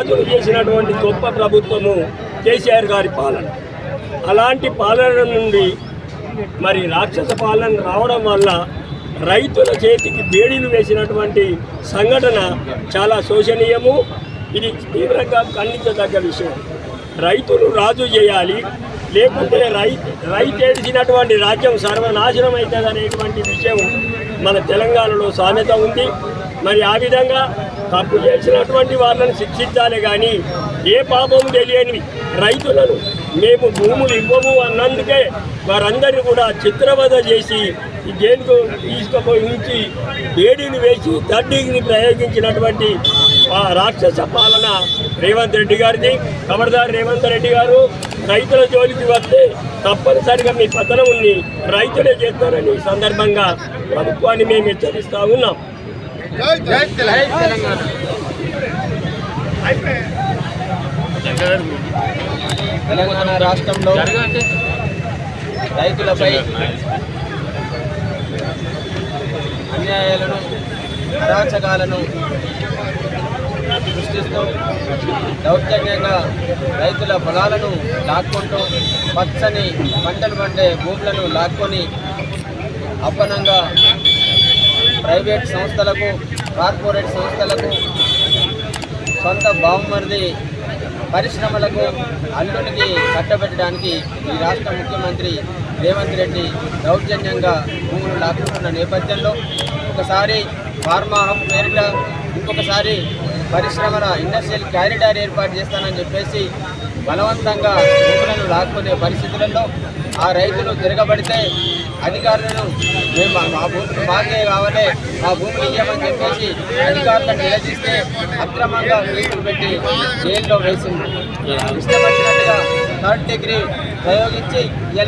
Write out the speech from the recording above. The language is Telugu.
రాజులు చేసినటువంటి గొప్ప ప్రభుత్వము కేసీఆర్ గారి పాలన. అలాంటి పాలన నుండి మరి రాక్షస పాలన రావడం వల్ల రైతుల చేతికి బేడీలు వేసినటువంటి సంఘటన చాలా శోచనీయము ఇది తీవ్రంగా ఖండించదగ్గ విషయం. రైతులు రాజు చేయాలి లేకుంటే రై రైతు ఏడిచినటువంటి రాజ్యం సర్వనాశనం అవుతుంది అనేటువంటి విషయం మన తెలంగాణలో సామెత ఉంది. మరి ఆ విధంగా తప్పు చేసినటువంటి వాళ్ళని శిక్షించాలి కానీ ఏ పాపం తెలియని రైతులను మేము భూములు ఇవ్వము అన్నందుకే వారందరినీ కూడా చిత్రవద చేసి ఈ జైలుకు తీసుకుపోయి ఉంచి వేడిని వేసి దడ్డీని ప్రయోగించినటువంటి ఆ రాక్షస పాలన రేవంత్ రెడ్డి గారిది. ఖబర్దార్ రేవంత్ రెడ్డి గారు రైతుల జోలికి వస్తే తప్పనిసరిగా మీ పతనముని రైతులే చేస్తారని సందర్భంగా ప్రభుత్వాన్ని మేము హెచ్చరిస్తూ ఉన్నాం. తెలంగాణ రాష్ట్రంలో రైతులపై అన్యాయాలను అరాచకాలను సృష్టిస్తూ దౌర్జన్యంగా రైతుల పొలాలను లాక్కుంటూ పచ్చని పంటలు పండే భూములను లాక్కొని అప్పనంగా ప్రైవేట్ సంస్థలకు కార్పొరేట్ సంస్థలకు సొంత బాగుమరిది పరిశ్రమలకు అల్లుడికి కట్టబెట్టడానికి ఈ రాష్ట్ర ముఖ్యమంత్రి రేవంత్ రెడ్డి దౌర్జన్యంగా భూములు లాక్కుంటున్న నేపథ్యంలో ఒకసారి ఫార్మా హబ్ పేరిట ఇంకొకసారి పరిశ్రమల ఇండస్ట్రియల్ క్యారిడార్ ఏర్పాటు చేస్తానని చెప్పేసి బలవంతంగా భూములను లాక్కునే పరిస్థితులలో ఆ రైతులు తిరగబడితే అధికారులను మేము మా- మా భూములు మాకే కావాలి మా భూములు ఇవ్వమని చెప్పేసి అధికారులను నిలదీస్తే అక్రమంగా కేసులు పెట్టి జైల్లో వేసింది. ఇష్టపడినట్టుగా థర్డ్ డిగ్రీ ప్రయోగించి ఇలా